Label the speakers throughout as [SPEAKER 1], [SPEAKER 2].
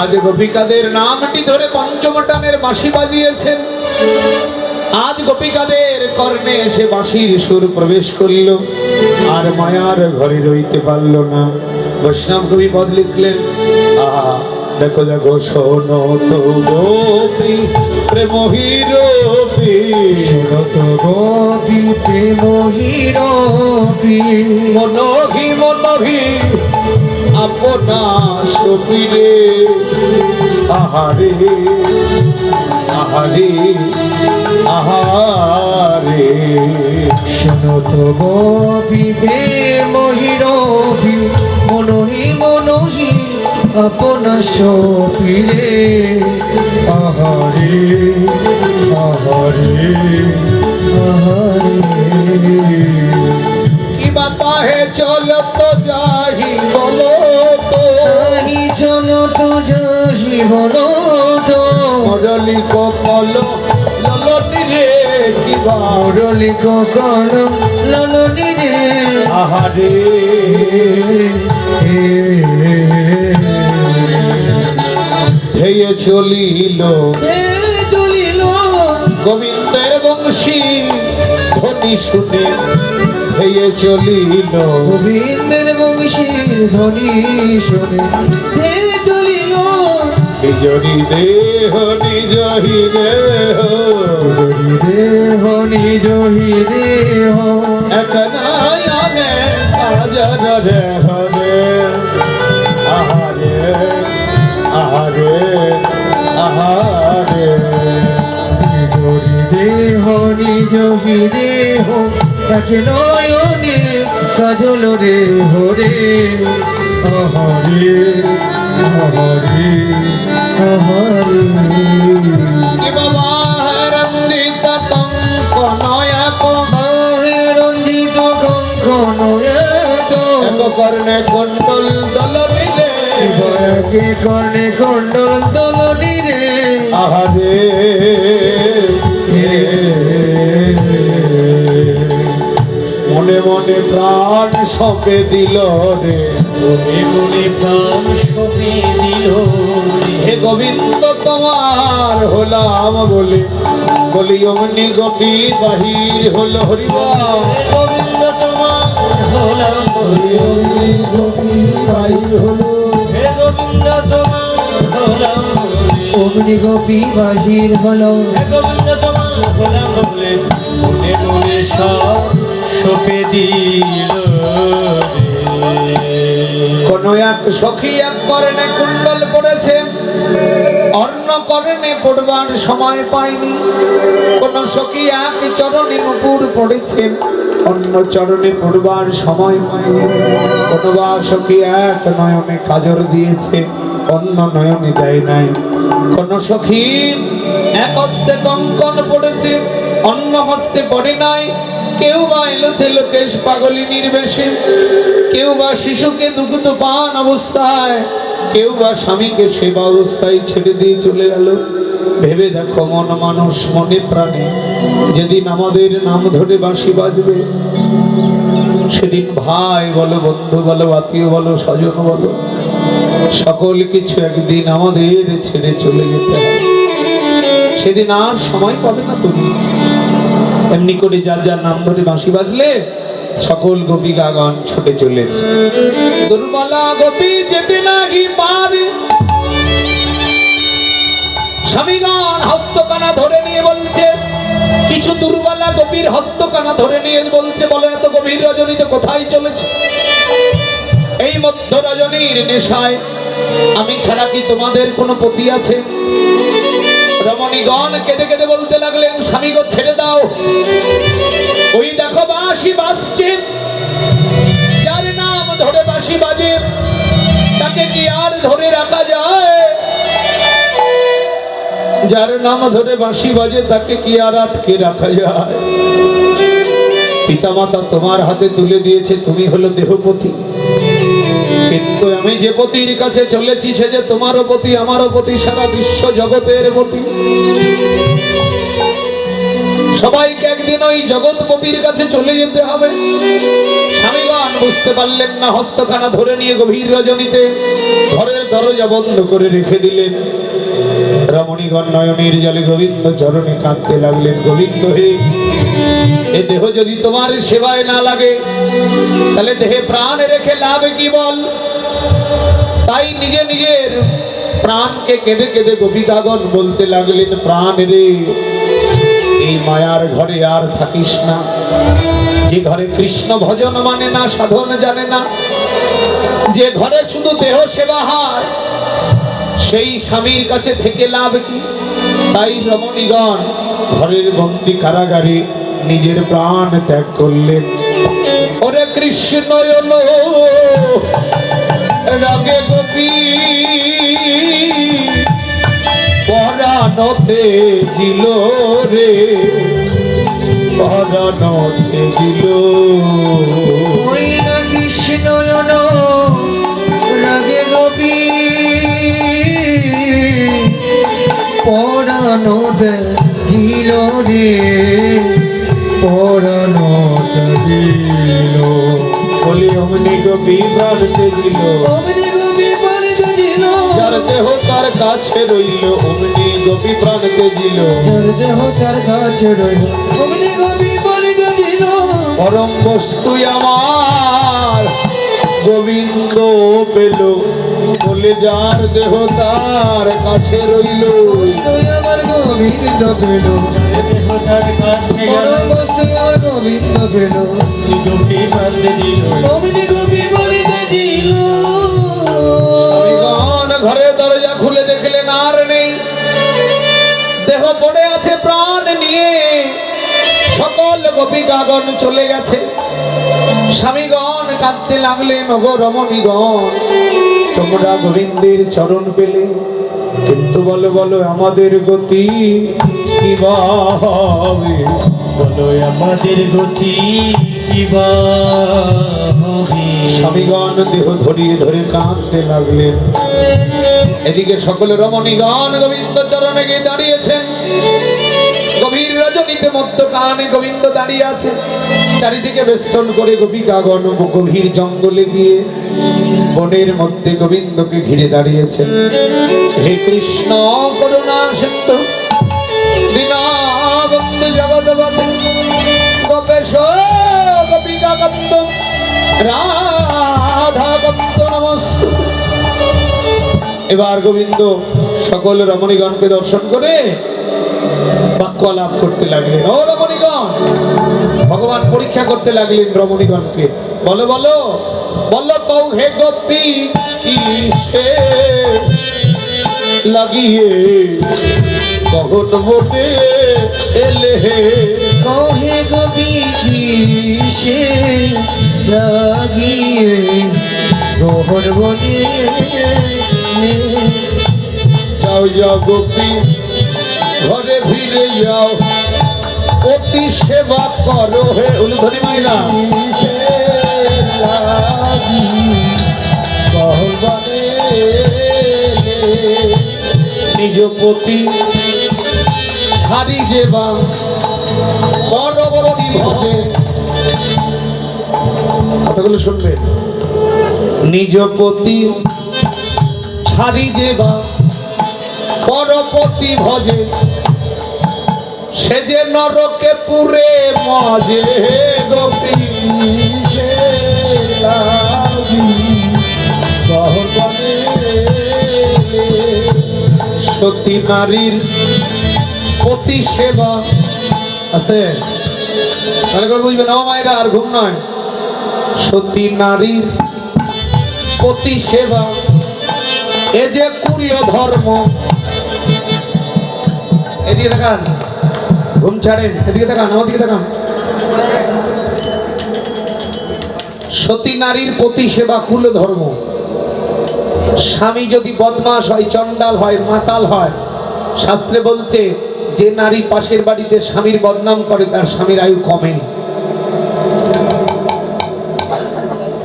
[SPEAKER 1] আজ গোপিকাদের নামটি ধরে পঞ্চমটানের বাঁশি বাজিয়েছেন। আজ গোপিকাদের কর্ণে এসে বাঁশির সুর প্রবেশ করল। আর মায়ার ঘরে রইতে পারল না। বৈষ্ণব কবি পদ লিখলেন, আহা, দেখো দেখো শোনো তো গোপী প্রেম হিরোপি
[SPEAKER 2] রত গোপী প্রেম হিরপি
[SPEAKER 1] মনোহি মনোহি আপনা সপিরে আহারে আহারে আহারে।
[SPEAKER 2] শোনত গোপী প্রেম হিরপি মনহি মনহি আপনা সপিরে আহারে আহারে আহারে।
[SPEAKER 1] কি বাতাহে চলো তো যাহি
[SPEAKER 2] যাহি বলো তো
[SPEAKER 1] মরলি কপল ললনি রে কি
[SPEAKER 2] মুরলি কখন ললনি রে।
[SPEAKER 1] আহারে ধেয়ে চলিল।
[SPEAKER 2] চলিল।
[SPEAKER 1] গোবিন্দের বংশী ধ্বনি শুনে। ধেয়ে চলিল।
[SPEAKER 2] গোবিন্দের বংশীর ধ্বনি শুনে।
[SPEAKER 1] নিজরি দেহ নিজহি দেহ
[SPEAKER 2] দেহ নিজ দেহ
[SPEAKER 1] একনায়নে কাজর রে হরে আহারে আহারে আহারে।
[SPEAKER 2] নিজরি দেহ নিজ হি দেহ এক নয়নে কাজল রে। হরে আহারে
[SPEAKER 1] কি কর্ণে কুণ্ডল দল মিলে
[SPEAKER 2] বয়কে কর্ণে কণ্ডল দলনি রে
[SPEAKER 1] আহারে। মনে মনে প্রাণ সপে দিল রে।
[SPEAKER 2] মনে মনে প্রাণ
[SPEAKER 1] হে গোবিন্দ তোমার হলাম বলে। বলি অমনি গোপী বাহির হলো হরিবা
[SPEAKER 2] গোবিন্দ তোমার হলাম হে গোবিন্দ তোমার হলাম অগ্নি গোপী বাহির হলো।
[SPEAKER 3] গোবিন্দ তোমার হলাম বলে। মনে মনে সব সপে দিল
[SPEAKER 1] কোন এক সখী এক কর্ণে কুণ্ডল পড়েছে। অন্য কর্ণে পড়বার সময় পায়নি। কোন সখী এক চরণে নুপুর পড়েছে, অন্য চরণে পড়বার সময় পায়নি। কোন বা সখী এক নয়নে কাজর দিয়েছে, অন্য নয়নে দেয় নাই। কোন সখী এক হস্তে কঙ্কন পড়েছে, অন্য হস্তে পড়ে নাই। কেউ বা এলো থেলো কেশ পাগলি নির্বেশে, কেউ বা শিশুকে দুগ্ধ পান অবস্থায়, কেউ বা স্বামীকে সেবা অবস্থায় ছেড়ে দিয়ে চলে গেল। ভেবে দেখো মন মানুষ, মনে প্রাণে, যেদিন আমাদের নাম ধরে বাঁশি বাজবে, সেদিন ভাই বলো, বন্ধু বলো, আত্মীয় বলো, স্বজন বলো, সকল কিছু একদিন আমাদের ছেড়ে চলে যেতে হবে। সেদিন আর সময় পাবে না তুমি। এমনি করে যার যার নাম ধরে বাঁশি বাজলে সকল গোপী গান ছুটে চলেছে। দুর্বলা গোপী যেতে নাহি পারে। স্বামীগণ হস্তকানা ধরে নিয়ে বলছে, কিছু দুর্বলা গোপীর হস্তকানা ধরে নিয়ে বলছে, বলো এত গভীর রজনীতে কোথায় চলেছে? এই মধ্য রজনীর নেশায় আমি ছাড়া কি তোমাদের কোনো পতি আছে? রমণীগণ কেঁদে কেঁদে বলতে লাগলেন স্বামী গো ছেড়ে দাও। ওই দেখো বাঁশি বাজছে। যার নাম ধরে বাঁশি বাজে। তাকে কি আর ধরে রাখা যায়? যার নাম ধরে বাঁশি বাজে, তাকে কি আর আটকে রাখা যায়? পিতামাতা তোমার হাতে তুলে দিয়েছে, তুমি হলো দেহপতি। কিন্তু আমি যে পতির কাছে চলেছি, সে যে তোমারও পতি, আমারও পতি, সারা বিশ্ব জগতের পতি। সবাইকে একদিন ওই জগৎপতির কাছে চলে যেতে হবে। স্বামীগণ, বুঝতে পারলেন না, হস্তখানা ধরে নিয়ে গভীর রজনীতে ঘরের দরজা বন্ধ করে রেখে দিলেন। রমণীগণ নয়নের জলে গোবিন্দ চরণে কাঁদতে লাগলেন। গোবিন্দ হে এ দেহ যদি তোমার সেবায় না লাগে, তাহলে দেহে প্রাণ রেখে লাভ কি বল? তাই নিজে নিজের প্রাণকে কেঁদে কেঁদে গোপিকাগণ বলতে লাগলেন, প্রাণ রে, এই মায়ার ঘরে আর থাকিস না। যে ঘরে কৃষ্ণ ভজন মানে না, সাধন জানে না। যে ঘরে শুধু দেহ সেবা হয়, সেই স্বামীর কাছে থেকে লাভ কি? তাই রমণীগণ ঘরের বন্দি কারাগারে নিজের প্রাণ ত্যাগ করলেন। ওরে কৃষ্ণ রাগে গোপী পরাণতে জিল রে, পরাণতে জিল
[SPEAKER 2] কৃষ্ণ রাগে গোপী পরানো দিল রে।
[SPEAKER 1] অমনি গোপী প্রাণতে জিল
[SPEAKER 2] অমনি গোপী পরিত দিল
[SPEAKER 1] যার দেহ তার কাছে রইল অমনি গোপী প্রাণতে জিল
[SPEAKER 2] যার দেহ তার কাছে রইল অমনি গোপী পরিত দিল
[SPEAKER 1] পরম বস্তু আমার গোবিন্দ পেল। বলে যার দেহ তার কাছে রইল।
[SPEAKER 2] আমার
[SPEAKER 3] গোপী
[SPEAKER 2] গোপী
[SPEAKER 1] ঘরে দরজা খুলে দেখলেন আর নেই। দেহ পড়ে আছে, প্রাণ নিয়ে। সকল গোপিকাগণ চলে গেছে। স্বামীগণ, কাঁদতে লাগলেন, ওগো রমণীগণ, তোমরা গোবিন্দের চরণ পেলে। কিন্তু বলো বলো, আমাদের গতি কি বা হবে?
[SPEAKER 3] বলো, আমাদের গতি কি বা
[SPEAKER 1] স্বামীগণ, দেহ ধরিয়ে ধরে কাঁদতে লাগলেন। এদিকে সকল রমণীগণ গোবিন্দ চরণে গিয়ে দাঁড়িয়েছেন। গভীর রজনীতে মধ্য কানে গোবিন্দ দাঁড়িয়ে আছে। চারিদিকে বেষ্টন করে গোপিকাগণ গভীর জঙ্গলে গিয়ে বনের মধ্যে গোবিন্দকে ঘিরে দাঁড়িয়েছেন। হে কৃষ্ণ, করুণা সিন্ধু এবার গোবিন্দ সকল রমণীগণকে দর্শন করে বাক্য লাভ করতে লাগলেন। ও রমণীগণ, ভগবান পরীক্ষা করতে লাগলেন রমণীগণকে। বলো বলো। বলো কৌ হে গোপী? কি সে লাগিয়ে? কখন বটে এলে
[SPEAKER 2] কহে গোপী কি সে লাগিয়ে? গোহর বনে
[SPEAKER 1] যাও যাও গোপী ঘরে ফিরে যাও। অতি সেবা করো হে উলুধনি মাইনা নিজ পতি ছাড়ি যেবা পরবর্তী ভজে। কথাগুলো শুনবে। নিজ পতি ছাড়ি যেবা পরপতি ভজে। সে যে নরকে পুরে মজে গোপী সতী নারীর পতি সেবা আস্তে তাহলে করে বুঝবে না ও মায়েরা, আর ঘুম নয়। সতী নারীর পতি সেবা এ যে কুল্য ধর্ম এদিকে দেখান ঘুম ছাড়েন। এদিকে দেখান আমার দিকে দেখান সতী নারীর প্রতি সেবা কুল ধর্ম স্বামী যদি বদমাস হয়, চণ্ডাল হয়, মাতাল হয়, শাস্ত্রে বলছে, যে নারী পাশের বাড়িতে স্বামীর বদনাম করে, তার স্বামীর আয়ু কমে।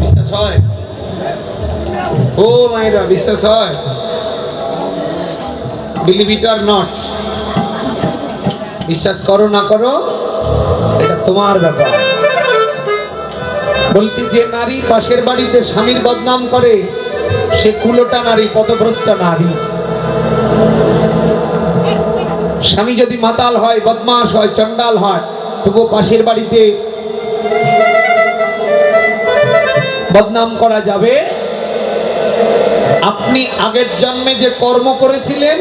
[SPEAKER 1] বিশ্বাস হয়? ও মায়েরা, বিশ্বাস হয়? বিলিভ ইট আর নট বিশ্বাস করো না করো, এটা তোমার ব্যাপার। বলছি, যে নারী পাশের বাড়িতে স্বামীর বদনাম করে সে কুলোটা নারী পথভ্রষ্টা নারী। স্বামী যদি মাতাল হয় বদমাস হয় চন্ডাল হয়, তবুও পাশের বাড়িতে বদনাম করা যাবে। আপনি আগের জন্মে যে কর্ম করেছিলেন,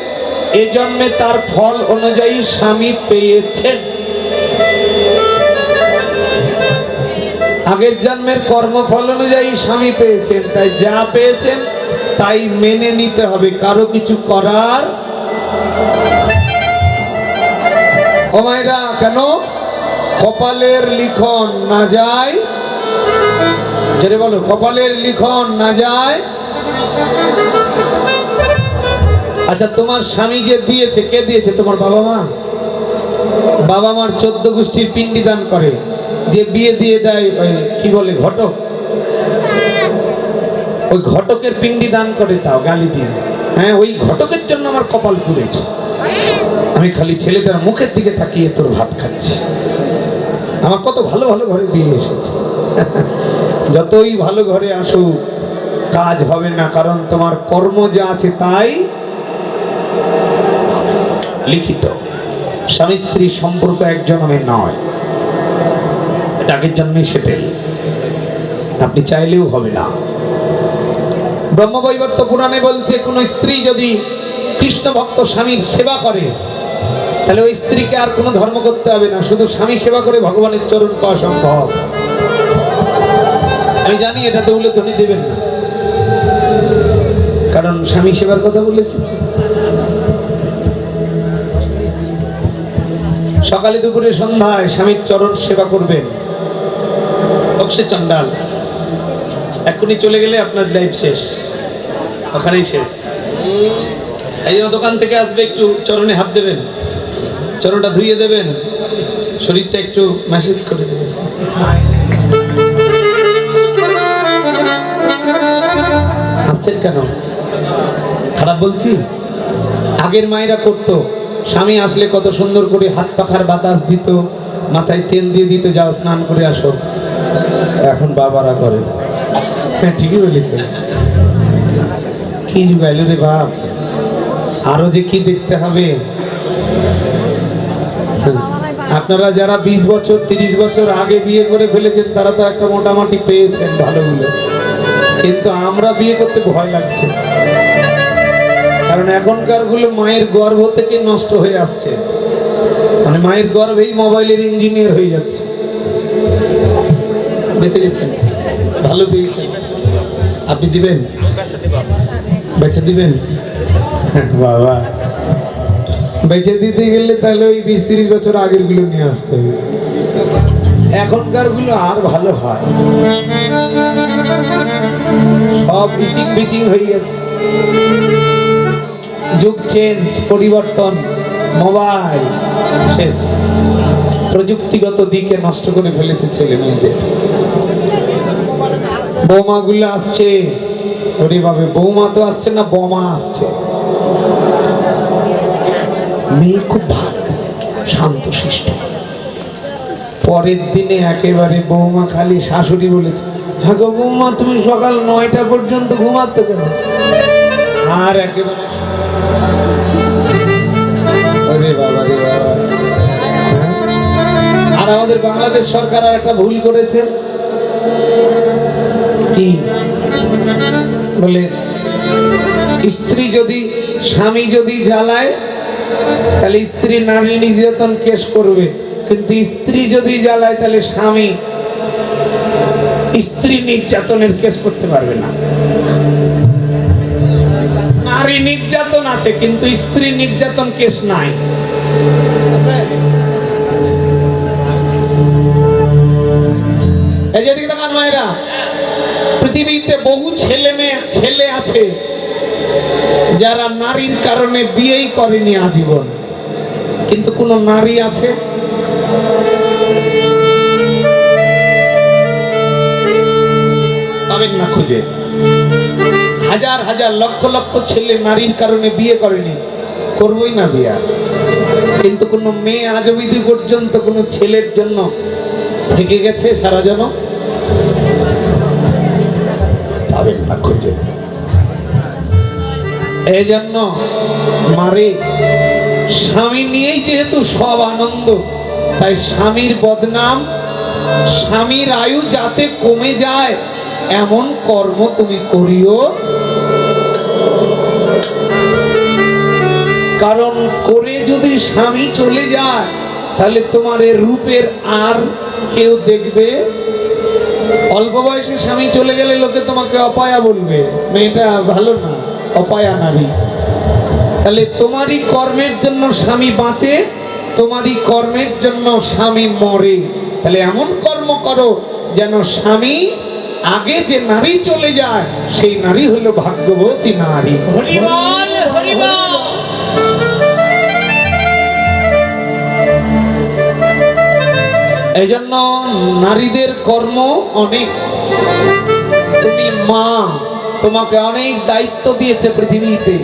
[SPEAKER 1] এ জন্মে তার ফল অনুযায়ী স্বামী পেয়েছেন। আগের জন্মের কর্মফল অনুযায়ী স্বামী পেয়েছেন, তাই যা পেয়েছেন, তাই মেনে নিতে হবে। কারও কিছু করার কেন? কপালের লিখন না যায়, জোরে বলো, কপালের লিখন না যায়। আচ্ছা তোমার স্বামী যে দিয়েছে, কে দিয়েছে? তোমার বাবা মা? বাবা মার চোদ্দ গোষ্ঠীর পিণ্ডি দান করে। যে বিয়ে দিয়ে দেয় কি বলে, ঘটক? ওই ঘটকের পিণ্ডি দান করে তাও গালি দিয়ে। হ্যাঁ ওই ঘটকের জন্য আমার কপাল পুড়েছে। আমি খালি ছেলেটার মুখের দিকে তাকিয়ে তোর ভাত খাচ্ছি। আমার কত ভালো ভালো ঘরে বিয়ে এসেছে। যতই ভালো ঘরে আসুক, কাজ হবে না, কারণ তোমার কর্ম যা আছে তাই লিখিত। স্বামী স্ত্রী সম্পর্ক এক জন্মে নয়। আগের জন্মে সেটাই। আপনি চাইলেও হবে না। ব্রহ্মবৈবর্ত পুরাণে বলছে, কোন স্ত্রী যদি কৃষ্ণ ভক্ত স্বামীর সেবা করে, তাহলে ওই স্ত্রীকে আর কোনো ধর্ম করতে হবে না, শুধু স্বামী সেবা করে ভগবানের চরণ পাওয়া সম্ভব। আমি জানি এটা তো বলে ধ্বনি দেবেন না। কারণ স্বামী সেবার কথা বলেছি। সকালে দুপুরে সন্ধ্যায় স্বামীর চরণ সেবা করবেন। অক্ষে চন্ডাল। এখনই চলে গেলে আপনার লাইফ শেষ। ওখানেই শেষ। এই জন্য দোকান থেকে আসবে একটু চরণে হাত দেবেন। চরণটা ধুইয়ে দেবেন। শরীরটা একটু ম্যাসেজ করে দেবেন। হাসছেন কেন? খারাপ বলছি? আগের মায়েরা করতো। স্বামী আসলে কত সুন্দর করে হাত পাখার বাতাস দিত, মাথায় তেল দিয়ে দিত, যাও স্নান করে আসো। এখন বাবারা করে। হ্যাঁ ঠিকই বলেছেন কি যুগাইল রে বাপ? আরও যে কি দেখতে হবে? আপনারা যারা বিশ বছর, তিরিশ বছর আগে বিয়ে করে ফেলেছেন, তারা তো একটা মোটামুটি পেয়েছেন ভালোগুলো। কিন্তু আমরা বিয়ে করতে ভয় লাগছে। কারণ এখনকারগুলো মায়ের গর্ভ থেকে নষ্ট হয়ে আসছে। মানে মায়ের গর্ভেই মোবাইলের ইঞ্জিনিয়ার হয়ে যাচ্ছে। বেঁচে গেছেন ভালো পেয়েছেন। আপনি দিবেন? বেঁচে দিবেন? বাবা। বেঁচে দিতে গেলে তাহলে ওই বিশ তিরিশ বছর আগেরগুলো নিয়ে আসতে হবে। এখনকারগুলো আর ভালো হয় সব বিচিং বিচিং হয়ে গেছে। যুগ চেঞ্জ পরিবর্তন। মোবাইল। শেষ প্রযুক্তিগত দিকে নষ্ট করে ফেলেছে ছেলে মেয়েদের। বৌমাগুলো আসছে। ওরে বৌমা তো আসছে না, বোমা আসছে। মেয়ে খুব ভালো, শান্ত, শিষ্ট। পরের দিনে একেবারে বৌমা খালি শাশুড়ি বলেছে হ্যাঁ বৌমা, তুমি সকাল নয়টা পর্যন্ত ঘুমাতে কেন আর একেবারে আমাদের বাংলাদেশ সরকার আর একটা ভুল করেছে। কি? বলে, স্ত্রী যদি, স্বামী যদি জ্বালায়, তাহলে স্ত্রী নারী নির্যাতন কেস করবে। কিন্তু স্ত্রী যদি জ্বালায়, তাহলে স্বামী স্ত্রী নির্যাতনের কেস করতে পারবে না। নারী নির্যাতন আছে, কিন্তু স্ত্রী নির্যাতন কেস নাই। পৃথিবীতে বহু ছেলে মেয়ে, ছেলে আছে, যারা নারীর কারণে বিয়েই করেনি আজীবন। কিন্তু কোন নারী আছে? পাবেন না খুঁজে। হাজার হাজার, লক্ষ লক্ষ ছেলে নারীর কারণে বিয়ে করেনি। করবই না বিয়া। কিন্তু কোনো মেয়ে আজ অবধি পর্যন্ত কোনো ছেলের জন্য থেকে গেছে সারা জন এই জন্য মারে, স্বামী নিয়েই যেহেতু সব আনন্দ, তাই স্বামীর বদনাম, স্বামীর আয়ু যাতে কমে যায়, এমন কর্ম তুমি করিও। কারণ করে যদি স্বামী চলে যায়, তাহলে তোমার রূপের আর কেউ দেখবে? অল্প বয়সে স্বামী চলে গেলে লোকে তোমাকে অপায়া বলবে, মেয়েটা ভালো না, অপায়া নারী তাহলে তোমারই কর্মের জন্য স্বামী বাঁচে, তোমারই কর্মের জন্য স্বামী মরে। তাহলে এমন কর্ম করো যেন স্বামী আগে যে নারী চলে যায়, সেই নারী হলো ভাগ্যবতী নারী।
[SPEAKER 3] হরিবল হরিবল।
[SPEAKER 1] এই জন্য নারীদের কর্ম অনেক। তুমি মা, তোমাকে অনেক দায়িত্ব দিয়েছে পৃথিবীতে।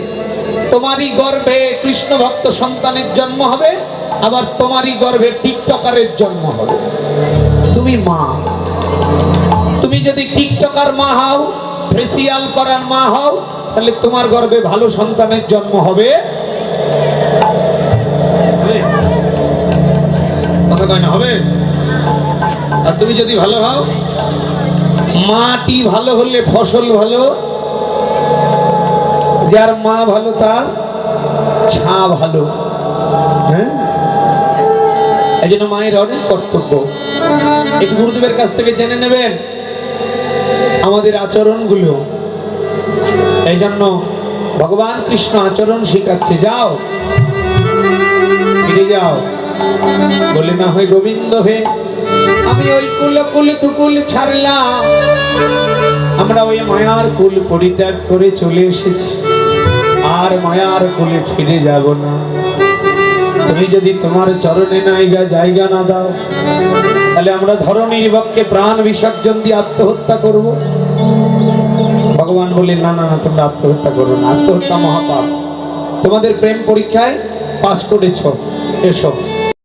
[SPEAKER 1] তোমারই গর্ভে কৃষ্ণ ভক্ত সন্তানের জন্ম হবে, আবার তোমারই গর্ভে টিকটকারের জন্ম হবে। তুমি মা। তুমি যদি টিকটকার মা হও, ফেসিয়াল করার মা হও, তাহলে তোমার গর্ভে ভালো সন্তানের জন্ম হবে? কথা কয় না, হবে? আর তুমি যদি ভালো হও, মাটি ভালো হলে ফসল ভালো, যার মা ভালো তার ছা ভালো। হ্যাঁ? এই জন্য মায়ের অনেক কর্তব্য। একটু গুরুদেবের কাছ থেকে জেনে নেবেন আমাদের আচরণগুলো। এই জন্য ভগবান কৃষ্ণ আচরণ শেখাচ্ছে, যাও। ফিরে যাও। বলে না হয় গোবিন্দ হে। আমি ওই কুল কুল দুকুল ছাড়লাম। আমরা ওই মায়ার কুল পরিত্যাগ করে চলে এসেছি। আর মায়ার কুলে ফিরে যাব না। তুমি যদি তোমার চরণে নাইগা জায়গা না দাও, তাহলে আমরা ধরণীর পক্ষে প্রাণ বিসর্জন দিয়ে আত্মহত্যা করব। ভগবান বলে না না না, তোমরা আত্মহত্যা করো না। আত্মহত্যা মহাপাপ। তোমাদের প্রেম পরীক্ষায় পাশ করেছ। এসো।